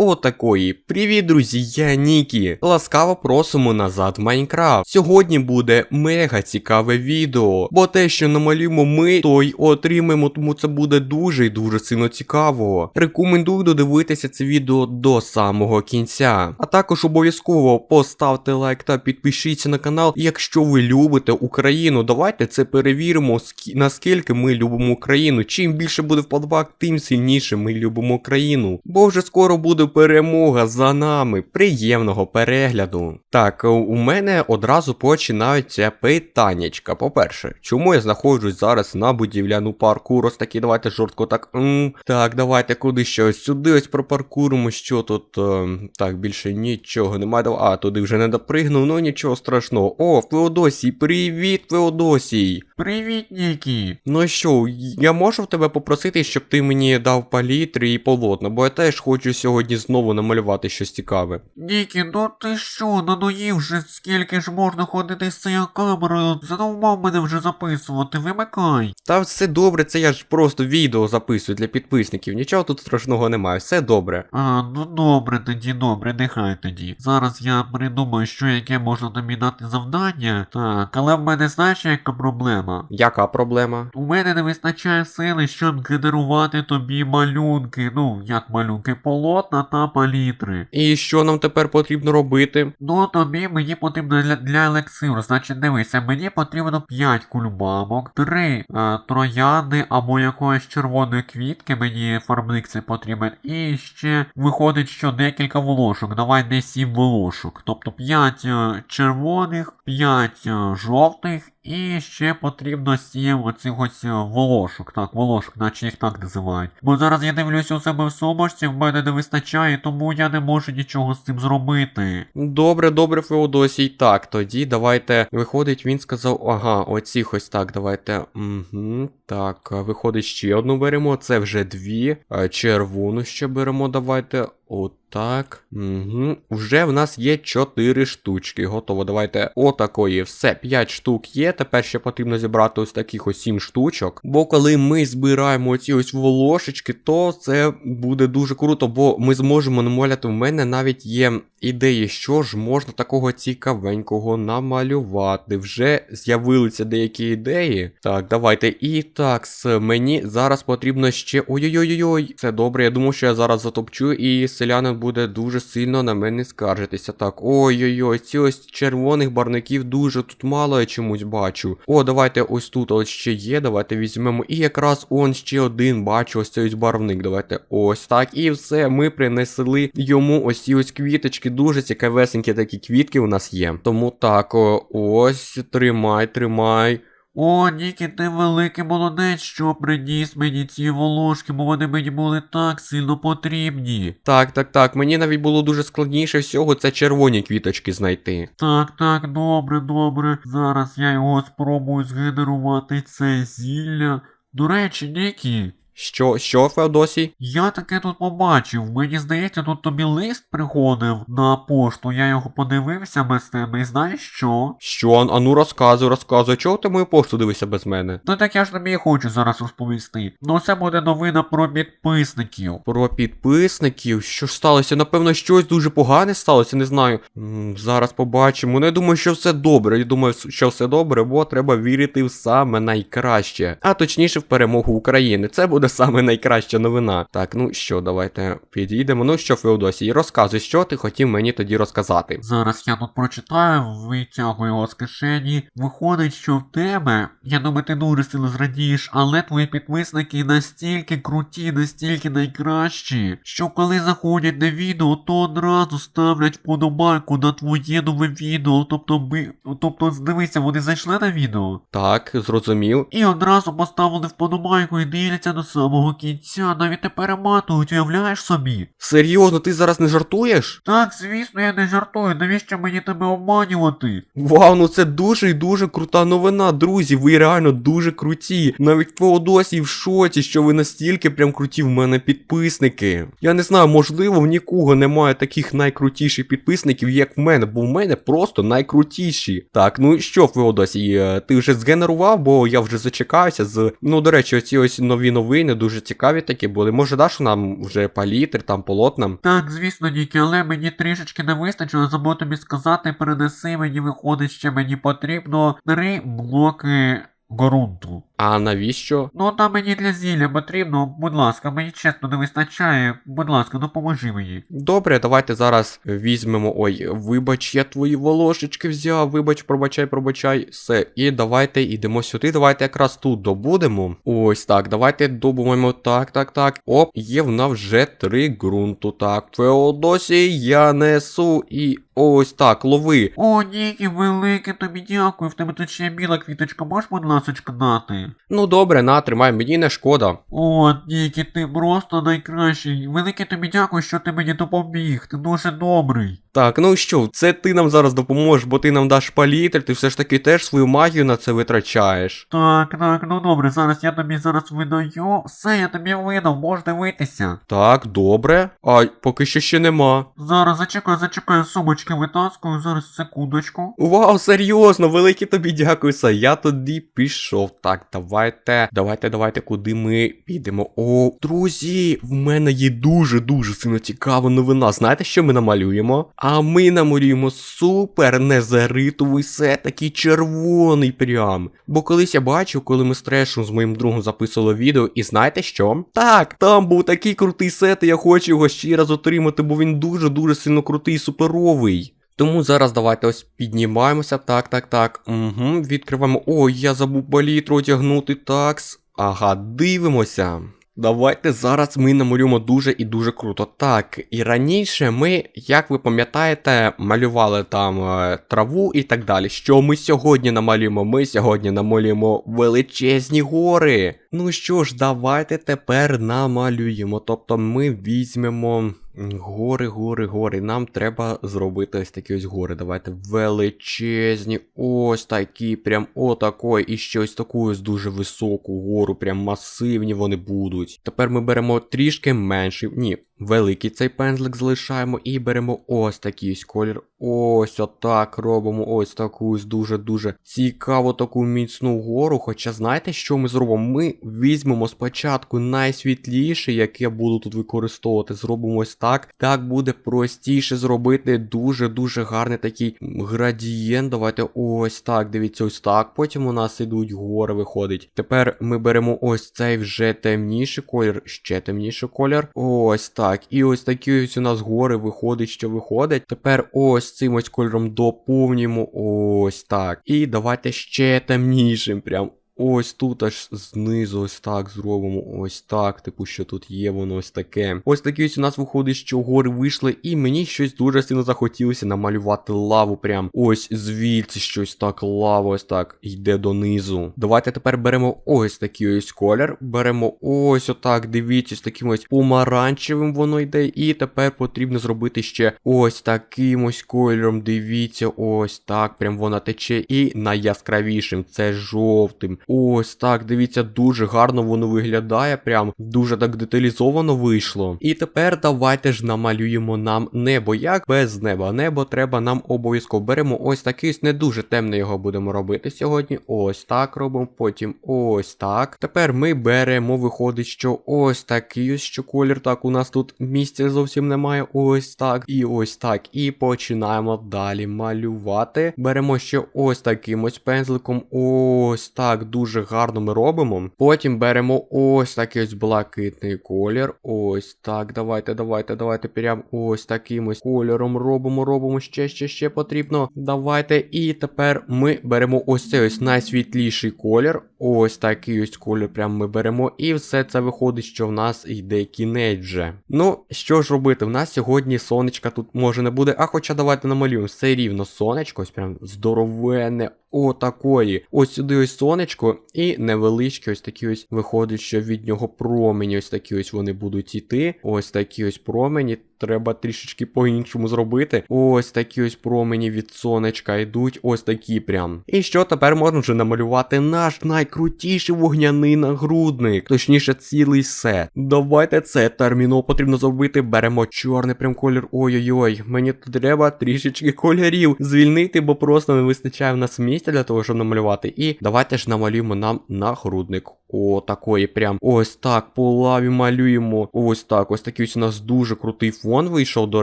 Отакої. Привіт, друзі, я Нікі. Ласкаво просимо назад в Майнкрафт. Сьогодні буде мега цікаве відео, бо те, що намалюємо ми, то й отримаємо, тому це буде дуже і дуже сильно цікаво. Рекомендую додивитися це відео до самого кінця. А також обов'язково поставте лайк та підпишіться на канал, якщо ви любите Україну. Давайте це перевіримо, наскільки ми любимо Україну. Чим більше буде вподобак, тим сильніше ми любимо Україну. Бо вже скоро буде перемога за нами. Приємного перегляду. Так, у мене одразу починаються питаннячка. По-перше, чому я знаходжусь зараз на будівляну парку? Ось такі, давайте жорстко так. м, так, давайте куди ще ось сюди ось пропаркуємо. Що тут? е, так, більше нічого немає. А, туди вже не допригнув, ну нічого страшного. О, Феодосій, привіт, Феодосій! Привіт, Нікі. Ну що, я можу в тебе попросити, щоб ти мені дав палітри і полотна, бо я теж хочу сьогодні знову намалювати щось цікаве. Нікі, ну ти що, надоїв вже скільки ж можна ходити з цією камерою? Задовбав мене вже записувати, вимикай. Та все добре, це я ж просто відео записую для підписників, нічого тут страшного немає, все добре. А, ну добре тоді, добре, нехай тоді. Зараз я придумаю, що яке можна тобі дати завдання. Так, але в мене знаєш, яка проблема? Яка проблема? У мене не вистачає сили, щоб генерувати тобі малюнки. Ну, як малюнки, полотна та палітри. І що нам тепер потрібно робити? Ну, тобі мені потрібно для, для елексиру. Значить, дивися, мені потрібно 5 кульбабок, 3 е, троянди або якоїсь червоної квітки, мені фарбник це потрібен. І ще виходить, що декілька волошок. Давай не 7 волошок. Тобто 5 е, червоних, 5 е, жовтих. І ще потрібно сім оцих ось е, волошок. Так, волошок, наче їх так називають. Бо зараз я дивлюся у себе в сумочці, в мене не вистачає, тому я не можу нічого з цим зробити. Добре, добре, Феодосій. Так, тоді давайте. Виходить, він сказав, ага, оцих ось так, давайте. Угу, так, виходить, ще одну беремо. Це вже дві. Червону ще беремо, давайте. Отак. Угу. Вже в нас є 4 штучки. Готово. Давайте отакої. Все, 5 штук є. Тепер ще потрібно зібрати ось таких ось 7 штучок. Бо коли ми збираємо ці ось волошечки, то це буде дуже круто, бо ми зможемо намаляти. У мене навіть є ідеї, що ж можна такого цікавенького намалювати. Вже з'явилися деякі ідеї. Так, давайте. І так, мені зараз потрібно ще. Ой-ой-ой-ой. Це добре. Я думав, що я зараз затопчу, і селянин буде дуже сильно на мене скаржитися. Так, ой-ой-ой, ці ось червоних барників дуже тут мало я чомусь бачу. О, давайте ось тут ось ще є. Давайте візьмемо. І якраз он ще один бачу, ось цей ось барвник. Давайте ось так. І все, ми принесли йому ось ці ось квіточки. Дуже цікавесенькі такі квітки у нас є. Тому так, ось, тримай, тримай. О, Нікі, ти великий молодець, що приніс мені ці волошки, бо вони мені були так сильно потрібні. Так, так, так. Мені навіть було дуже складніше всього це червоні квіточки знайти. Так, так, добре, добре. Зараз я його спробую згенерувати це зілля. До речі, Нікі, Що, що, Феодосій? я таке тут побачив. Мені здається, тут тобі лист приходив на пошту. Я його подивився без тебе, і знаєш що? Що, а- а ну розказуй, розказуй, чого ти мою пошту дивишся без мене? Ну так я ж тобі і хочу зараз розповісти. Ну це буде новина про підписників. Про підписників, що ж сталося? Напевно, щось дуже погане сталося, не знаю. М, зараз побачимо. Ну, я думаю, що все добре. Я думаю, що все добре, бо треба вірити в саме найкраще. А точніше в перемогу України. Це буде саме найкраща новина. Так, ну що, давайте підійдемо. Ну що, Феодосій, розказуй, що ти хотів мені тоді розказати. Зараз я тут прочитаю, витягую його з кишені. Виходить, що в тебе, я думаю, ти дуже сильно зрадієш, але твої підписники настільки круті, настільки найкращі, що коли заходять на відео, то одразу ставлять вподобайку на твоє нове відео. Тобто, би, тобто, дивися, вони зайшли на відео. Так, зрозумів. І одразу поставили вподобайку і дивляться до самого кінця, навіть не перематують, уявляєш собі. Серйозно, ти зараз не жартуєш? Так, звісно, я не жартую, навіщо мені тебе обманювати? Вау, ну це дуже і дуже крута новина, друзі. Ви реально дуже круті. Навіть Феодосій в шоці, що ви настільки прям круті в мене підписники. Я не знаю, можливо, в нікого немає таких найкрутіших підписників, як в мене, бо в мене просто найкрутіші. Так, ну що, Феодосій, е, ти вже згенерував, бо я вже зачекався з. Ну, до речі, оці ось нові новини. Не дуже цікаві такі були. Може, даш нам вже палітр, там полотнам? Так, звісно, Нікі, але мені трішечки не вистачило, забув тобі сказати, перенеси мені виходить, ще мені потрібно три блоки ґрунту. А навіщо? Ну, там мені для зілля потрібно, будь ласка, мені чесно не вистачає, будь ласка, допоможи мені. Добре, давайте зараз візьмемо. Ой, вибач, я твої волошечки взяв. Вибач, пробачай, пробачай. Все. І давайте йдемо сюди. Давайте якраз тут добудемо. Ось так. Давайте добуваємо. Так, так, так. Оп, є в нас вже три ґрунту. Так, Феодосій, я несу. І ось так, лови. О, Нікі, велике тобі дякую, в тебе тут ще біла квіточка, можеш, будь ласка, дати? Ну добре, на, тримай, мені не шкода. О, Нікі, ти просто найкращий. Велике тобі дякую, що ти мені допоміг. Ти дуже добрий. Так, ну що, це ти нам зараз допоможеш, бо ти нам даш палітр, ти все ж таки теж свою магію на це витрачаєш. Так, так, ну добре, зараз я тобі зараз видаю. Все, я тобі видав, можеш дивитися. Так, добре. А поки що ще нема. Зараз зачекай, зачекай, сумочки витаскую, зараз секундочку. Вау, серйозно, велике тобі дякую, Са. Я тоді пішов. Так, давайте, давайте, давайте, куди ми підемо. О, друзі, в мене є дуже-дуже сильно цікава новина. Знаєте, що ми намалюємо? А ми намалюємо супер незаритовий сет, такий червоний прям. Бо колись я бачив, коли ми з Трешем з моїм другом записували відео, і знаєте що? Так, там був такий крутий сет, і я хочу його ще раз отримати, бо він дуже-дуже сильно крутий і суперовий. Тому зараз давайте ось піднімаємося. Так, так, так. Угу, відкриваємо. Ой, я забув палітру одягнути. Такс. Ага, дивимося. Давайте зараз ми намалюємо дуже і дуже круто. Так, і раніше ми, як ви пам'ятаєте, малювали там е, траву і так далі. Що ми сьогодні намалюємо? Ми сьогодні намалюємо величезні гори. Ну що ж, давайте тепер намалюємо. Тобто ми візьмемо гори, гори, гори. Нам треба зробити ось такі ось гори. Давайте величезні, ось такі, прям отакої. І ще ось таку ось дуже високу гору, прям масивні вони будуть. Тепер ми беремо трішки менші. Ні, великий цей пензлик залишаємо і беремо ось такий колір. Ось отак робимо ось таку дуже-дуже цікаву таку міцну гору. Хоча знаєте, що ми зробимо? Ми візьмемо спочатку найсвітліше, яке я буду тут використовувати. Зробимо ось так. Так буде простіше зробити дуже-дуже гарний такий градієнт. Давайте ось так. Дивіться, ось так. Потім у нас ідуть гори, виходить. Тепер ми беремо ось цей вже темніший колір, ще темніший колір. Ось так. І ось такі ось у нас гори виходить, що виходить. Тепер ось цим ось кольором доповнюємо. Ось так. І давайте ще темнішим. Прям Ось тут аж знизу ось так зробимо. Ось так. Типу, що тут є воно ось таке. Ось такі ось у нас виходить, що гори вийшли, і мені щось дуже сильно захотілося намалювати лаву. Прям ось звідси щось так, лава ось так йде донизу. Давайте тепер беремо ось такий ось колір. Беремо ось отак, дивіться, з таким ось помаранчевим воно йде. І тепер потрібно зробити ще ось таким ось кольором. Дивіться, ось так. Прям вона тече. І найяскравішим це жовтим. Ось так, дивіться, дуже гарно воно виглядає, прям дуже так деталізовано вийшло. І тепер давайте ж намалюємо нам небо. Як без неба. Небо треба нам обов'язково. Беремо ось такий, не дуже темний його будемо робити сьогодні. Ось так робимо, потім ось так. Тепер ми беремо, виходить, що ось такий ось що колір. Так, у нас тут місця зовсім немає. Ось так. І ось так. І починаємо далі малювати. Беремо ще ось таким ось пензликом. Ось так дуже гарно ми робимо. Потім беремо ось такий ось блакитний колір. Ось так. Давайте, давайте, давайте. Прям ось таким ось кольором робимо, робимо ще, ще, ще потрібно. Давайте. І тепер ми беремо ось цей ось найсвітліший колір. Ось такий ось колір. Прям ми беремо. І все це виходить, що в нас йде кінець вже. Ну, що ж робити? В нас сьогодні сонечка тут може не буде. А хоча давайте намалюємо все рівно сонечко, ось прям здоровенне. Отакої. Ось сюди ось сонечко, і невеличкі ось такі ось виходить, що від нього промені. Ось такі ось вони будуть іти. Ось такі ось промені. Треба трішечки по-іншому зробити. Ось такі ось промені від сонечка йдуть. Ось такі прям. І що тепер можна вже намалювати наш найкрутіший вогняний нагрудник. Точніше, цілий сет. Давайте це терміново потрібно зробити. Беремо чорний прям колір. Ой-ой-ой, мені тут треба трішечки кольорів звільнити, бо просто не вистачає в нас місця для того, щоб намалювати. І давайте ж намалюємо нам нагрудник. О, такої прям. Ось так, по лаві малюємо. Ось так. Ось такий ось у нас дуже крутий фон вийшов, до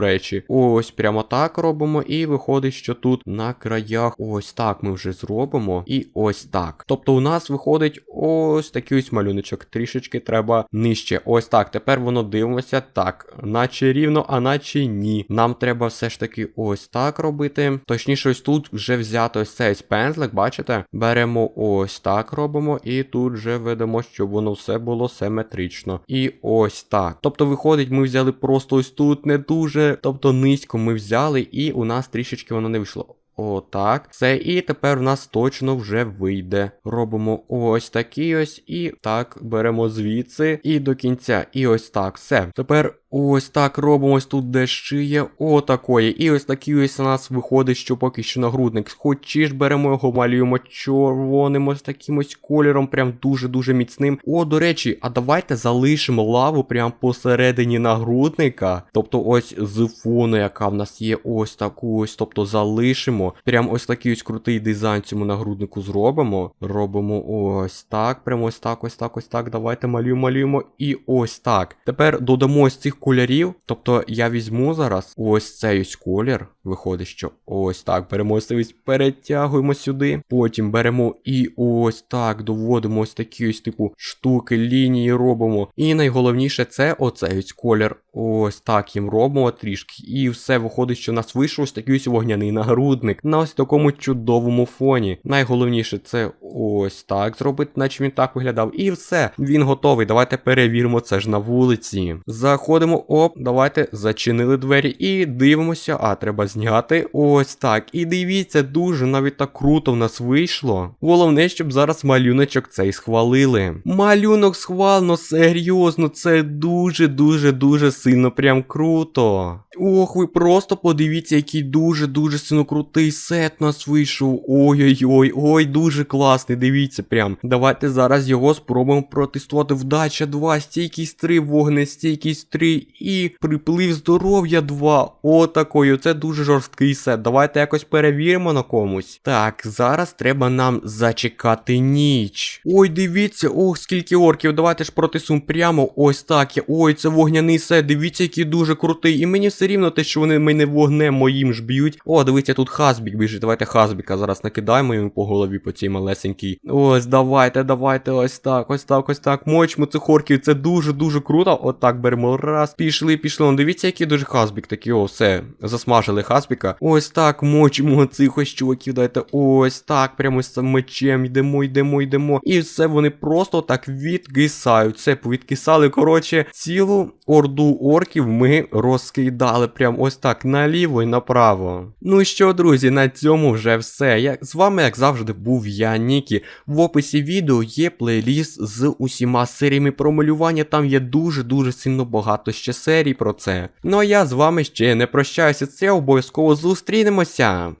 речі. Ось прямо так робимо. І виходить, що тут на краях ось так ми вже зробимо. І ось так. Тобто у нас виходить ось такий ось малюночок. Трішечки треба нижче. Ось так. Тепер воно дивимося так. Наче рівно, а наче ні. Нам треба все ж таки ось так робити. Точніше, ось тут вже взяти ось цей пензлик, бачите? Беремо ось так робимо, і тут вже ведемо, щоб воно все було симетрично. І ось так. Тобто, виходить, ми взяли просто ось тут не дуже, тобто низько ми взяли, і у нас трішечки воно не вийшло. Отак. Все, і тепер в нас точно вже вийде. Робимо ось такий ось, і так, беремо звідси і до кінця. І ось так. Все. Тепер ось так робимо ось тут, де шиє, отакої. І ось такий ось у нас виходить, що поки що нагрудник. Хочі ж беремо його, малюємо червоним ось таким ось кольором, прям дуже-дуже міцним. О, до речі, а давайте залишимо лаву прям посередині нагрудника. Тобто ось з фону, яка в нас є, ось таку ось, тобто залишимо. Прям ось такий ось крутий дизайн цьому нагруднику зробимо. Робимо ось так, прямо ось так, ось так, ось так. Давайте малюємо, малюємо. І ось так. Тепер додамо ось цих кольорів. Тобто я візьму зараз ось цей ось колір. Виходить, що ось так. Беремо ось ось, перетягуємо сюди. Потім беремо і ось так доводимо ось такі ось типу штуки, лінії робимо. І найголовніше це оцей ось колір. Ось так їм робимо трішки. І все виходить, що в нас вийшов ось такий ось вогняний нагрудник на ось такому чудовому фоні. Найголовніше це ось так зробити, наче він так виглядав. І все, він готовий. Давайте перевіримо це ж на вулиці. Заходимо, оп, давайте зачинили двері і дивимося. А, треба зняти. Ось так. І дивіться, дуже навіть так круто в нас вийшло. Головне, щоб зараз малюночок цей схвалили. Малюнок схвалено, серйозно, це дуже-дуже дуже сильно прям круто. Ох, ви просто подивіться, який дуже-дуже сильно крутий сет нас вийшов. Ой-ой-ой, ой, дуже класний. Дивіться прям. Давайте зараз його спробуємо протестувати. Вдача 2, стійкість 3, вогнестійкість 3 і приплив здоров'я 2. Отакою. Це дуже жорсткий сет. Давайте якось перевіримо на комусь. Так, зараз треба нам зачекати ніч. Ой, дивіться, ох, скільки орків. Давайте ж протисуємо прямо ось так. Ой, це вогняний сет. Дивіться, який дуже крутий. І мені все рівно те, що вони мене вогнем моїм ж б'ють. О, дивіться, тут Хазбік біжить. Давайте Хазбіка зараз накидаємо йому по голові по цій малесенькій. Ось, давайте, давайте, ось так, ось так, ось так. Мочимо цих орків. Це дуже-дуже круто. Отак беремо. Раз. Пішли, пішли. Он, дивіться, який дуже Хазбік. Такий, о, все. Засмажили Хазбіка. Ось так, мочимо цих ось чуваків. Дайте. Ось так, прямо з мечем. Йдемо, йдемо, йдемо. І все, вони просто так відкисають. Все, повідкисали. Коротше, цілу орду орків ми розкидали. Прям ось так наліво і направо. Ну що, друзі, на цьому вже все. Я, з вами, як завжди, був я, Нікі. В описі відео є плейліст з усіма серіями про малювання. Там є дуже-дуже сильно багато ще серій про це. Ну а я з вами ще не прощаюся. Це обов'язково зустрінемося.